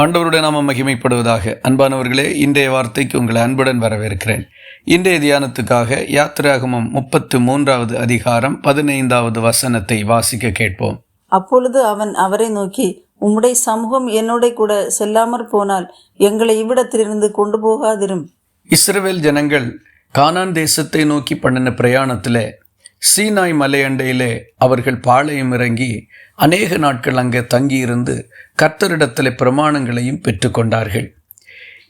ஆண்டவருடைய நாம மகிமைப்படுவதாக. அன்பானவர்களே இன்றைய வார்த்தைக்கு உங்களை அன்புடன் வரவேற்கிறேன். இன்றைய தியானத்துக்காக யாத்திராகமம் முப்பத்து மூன்றாவது அதிகாரம் பதினைந்தாவது வசனத்தை வாசிக்க கேட்போம். அப்பொழுது அவன் அவரை நோக்கி உம்முடைய சமூகம் என்னோட கூட செல்லாமற் போனால் எங்களை இவ்விடத்திலிருந்து கொண்டு போகாதிரும். இஸ்ரவேல் ஜனங்கள் கானான் தேசத்தை நோக்கி பண்ணின பிரயாணத்தில் சீனாய் மலையண்டையிலே அவர்கள் பாளையம் இறங்கி அநேக நாட்கள் அங்கே தங்கியிருந்து கர்த்தரிடத்திலே பிரமாணங்களையும் பெற்றுக்கொண்டார்கள்.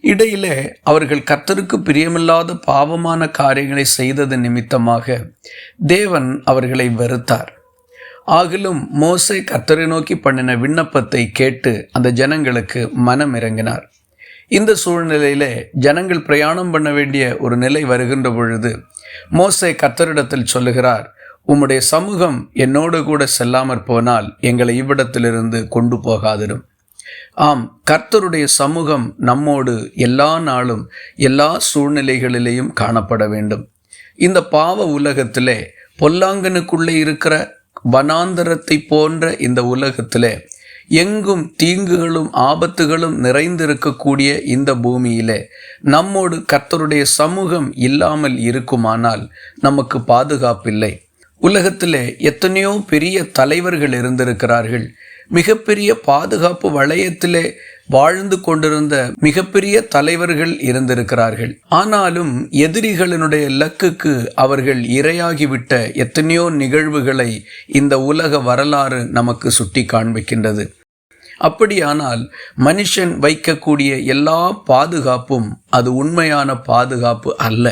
இடையிலே அவர்கள் கர்த்தருக்கு பிரியமில்லாத பாவமான காரியங்களை செய்தது நிமித்தமாக தேவன் அவர்களை வெறுத்தார். ஆகிலும் மோசை கர்த்தரை நோக்கி பண்ணின விண்ணப்பத்தை கேட்டு அந்த ஜனங்களுக்கு மனம் இறங்கினார் இந்த சூழ்நிலையிலே ஜனங்கள் பிரயாணம் பண்ண வேண்டிய ஒரு நிலை வருகின்ற பொழுது மோசே கர்த்தரிடத்தில் சொல்லுகிறார் உம்முடைய சமூகம் என்னோடு கூட செல்லாமற் போனால் எங்களை இவ்விடத்திலிருந்து கொண்டு போகாதிரும். ஆம் கர்த்தருடைய சமூகம் நம்மோடு எல்லா நாளும் எல்லா சூழ்நிலைகளிலேயும் காணப்பட வேண்டும். இந்த பாவ உலகத்திலே பொல்லாங்கனுக்குள்ளே இருக்கிற வனாந்தரத்தை போன்ற இந்த உலகத்திலே எங்கும் தீங்குகளும் ஆபத்துகளும் நிறைந்திருக்கக்கூடிய இந்த பூமியிலே நம்மோடு கர்த்தருடைய சமூகம் இல்லாமல் இருக்குமானால் நமக்கு பாதுகாப்பில்லை. உலகத்திலே எத்தனையோ பெரிய தலைவர்கள் இருந்திருக்கிறார்கள். மிகப்பெரிய பாதுகாப்பு வளையத்திலே வாழ்ந்து கொண்டிருந்த மிகப்பெரிய தலைவர்கள் இருந்திருக்கிறார்கள். ஆனாலும் எதிரிகளினுடைய லக்குக்கு அவர்கள் இரையாகிவிட்ட எத்தனையோ நிகழ்வுகளை இந்த உலக வரலாறு நமக்கு சுட்டி காண்பிக்கின்றது. அப்படியானால் மனுஷன் வைக்கக்கூடிய எல்லா பாதுகாப்பும் அது உண்மையான பாதுகாப்பு அல்ல.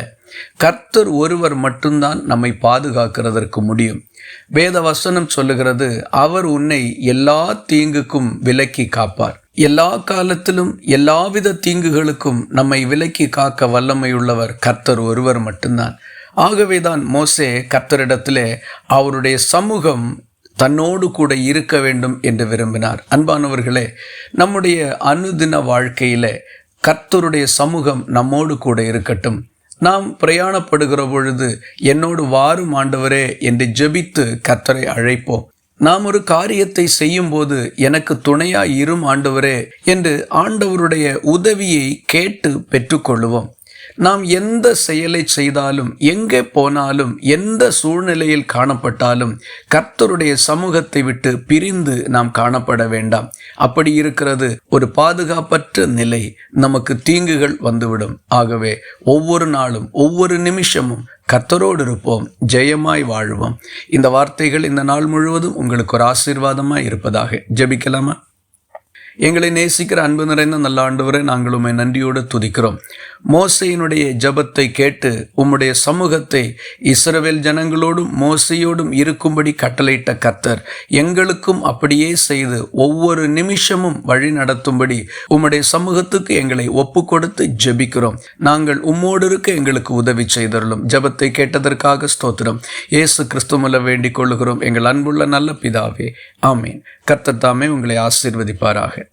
கர்த்தர் ஒருவர் மட்டும்தான் நம்மை பாதுகாக்கிறதற்கு முடியும். வேத வசனம் சொல்லுகிறது அவர் உன்னை எல்லா தீங்குக்கும் விலக்கி காப்பார். எல்லா காலத்திலும் எல்லாவித தீங்குகளுக்கும் நம்மை விலக்கி காக்க வல்லமையுள்ளவர் கர்த்தர் ஒருவர் மட்டும்தான். ஆகவேதான் மோசே கர்த்தரிடத்திலே அவருடைய சமூகம் தன்னோடு கூட இருக்க வேண்டும் என்று விரும்பினார். அன்பானவர்களே நம்முடைய அனுதின வாழ்க்கையில கர்த்தருடைய சமூகம் நம்மோடு கூட இருக்கட்டும். நாம் பிரயாணப்படுகிற பொழுது என்னோடு வாரும் ஆண்டவரே என்று ஜெபித்து கர்த்தரை அழைப்போம். நாம் ஒரு காரியத்தை செய்யும்போது எனக்கு துணையாய் இரும் ஆண்டவரே என்று ஆண்டவருடைய உதவியை கேட்டு பெற்றுக்கொள்வோம் நாம் எந்த செயலை செய்தாலும் எங்கே போனாலும் எந்த சூழ்நிலையில் காணப்பட்டாலும் கர்த்தருடைய சமூகத்தை விட்டு பிரிந்து நாம் காணப்பட வேண்டாம். அப்படி இருக்கிறது ஒரு பாதுகாப்பற்ற நிலை. நமக்கு தீங்குகள் வந்துவிடும். ஆகவே ஒவ்வொரு நாளும் ஒவ்வொரு நிமிஷமும் கத்தரோடு இருப்போம் ஜெயமாய் வாழ்வோம். இந்த வார்த்தைகள் இந்த நாள் முழுவதும் உங்களுக்கு ஒரு ஆசீர்வாதமாக இருப்பதாக ஜெபிக்கலாமா? எங்களை நேசிக்கிற அன்பு நிறைந்த நல்ல ஆண்டவரை நாங்கள் உண்மை நன்றியோடு துதிக்கிறோம். மோசையினுடைய ஜபத்தை கேட்டு உம்முடைய சமூகத்தை இஸ்ரவேல் ஜனங்களோடும் மோசையோடும் இருக்கும்படி கட்டளையிட்ட கர்த்தர் எங்களுக்கும் அப்படியே செய்து ஒவ்வொரு நிமிஷமும் வழி நடத்தும்படி உம்முடைய சமூகத்துக்கு எங்களை ஒப்பு கொடுத்து ஜெபிக்கிறோம். நாங்கள் உம்மோடு இருக்க எங்களுக்கு உதவி செய்தருளும். ஜபத்தை கேட்டதற்காக ஸ்தோத்திரம். இயேசு கிறிஸ்துமல்ல வேண்டிக் கொள்ளுகிறோம். எங்கள் அன்புள்ள நல்ல பிதாவே ஆமீன். கர்த்தத்தாமே உங்களை ஆசீர்வதிப்பாராக.